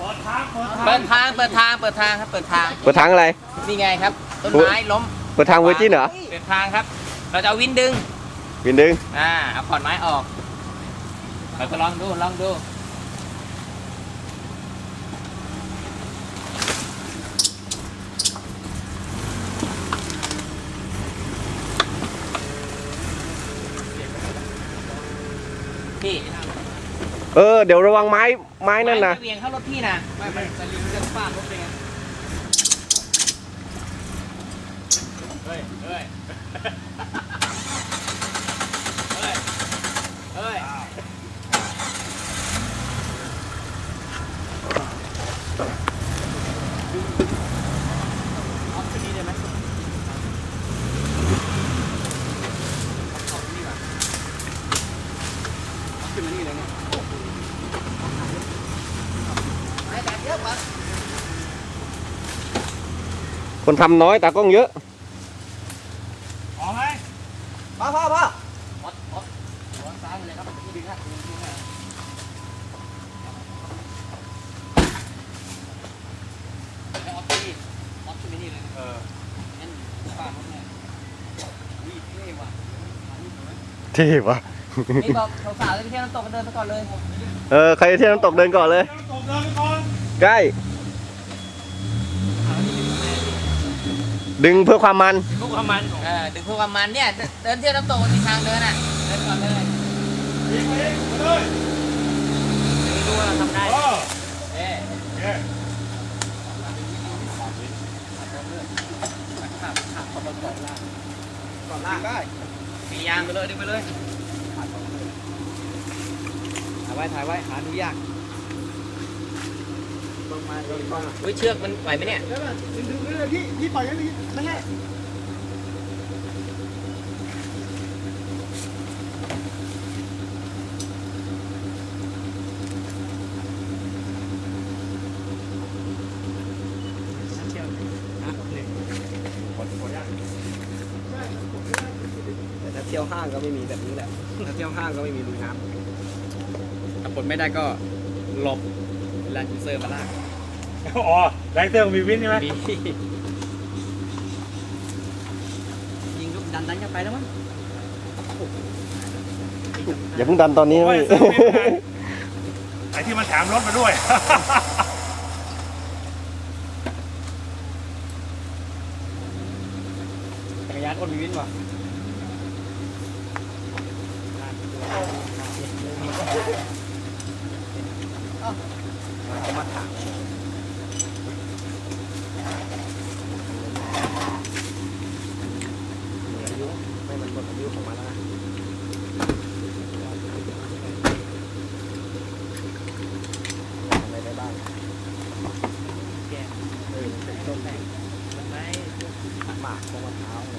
เปิดทางเปิดทางเปิดทาง เปิดทาง เปิดทางครับ เปิดทาง เปิดทางอะไร นี่ไงครับ ต้นไม้ล้ม เปิดทางเวอร์จินเหรอ เปิดทางครับ เราจะเอาวินดึง วินดึง อ่า เอาขอนไม้ออกเราก็ลองดู ลองดู พี่ เออเดี๋ยวระวังไม้ไม้นั่นนะไม้เวียงเข้ารถพี่นะไม่ไม่สลิงจะฟาดรถเป็นไงเฮ้ยเฮ้ยเฮ้ยเฮ้ยเอาขึ้นนี่ได้ไหมเอาขึ้นมานี่เลยเนี่ยไม้แตกเยอะกว่า คนทำน้อยตากล้องเยอะออกไหมพ่อพ่อพ่ออดอดวางซ้ายไปเลยครับนี่ดึงฮะดึงดึงฮะให้ออฟที่ออฟขึ้นมานี่เลยเออนั่นฟาดรถเนี่ยนี่เท่ว่ะเท่ปะนี่บอกสาวๆเลยที่เที่ยวน้ำตกกันเดินไปก่อนเลย เออ ใครเที่ยวน้ำตกเดินก่อนเลยตบเดินไปก่อนใกล้ ดึงเพื่อความมันลูกทำมันเออถึงพวกประมาณเนี่ย เดินเที่ยวน้ำตกมันมีทางเดินอะ เดินก่อนเลยยิงไปเองมาเลยไม่รู้ว่าเราทำได้เออเอ๊ะโอเคขับขับขอบนเกาะล่างเกาะล่างได้มียางไปเลยดึงไปเลยถ่ายไว้ถ่ายไว้หาดูยาก อุ้ยเชือกมันไหวไหมเนี่ยพี่พี่ปล่อยให้พี่ไม่ใช่แต่ถ้าเที่ยวห้างก็ไม่มีแบบนี้แหละถ้าเที่ยวห้างก็ไม่มีลุยน้ำถ้าปลดไม่ได้ก็หลบแลนด์ยูเซอร์มาลาก อ๋อไลเตอร์มีวินใช่ไหมมียิงลูกดันดันกันไปแล้วมั้งอย่าเพิ่งดันตอนนี้นะโอ้ยพี่เซอร์วิสไม่ได้ไอ้ที่มันแถมรถมาด้วยจักรยานอ้นมีวินป่ะ ไม่มันไม่หมากตรงวันเท้าเลย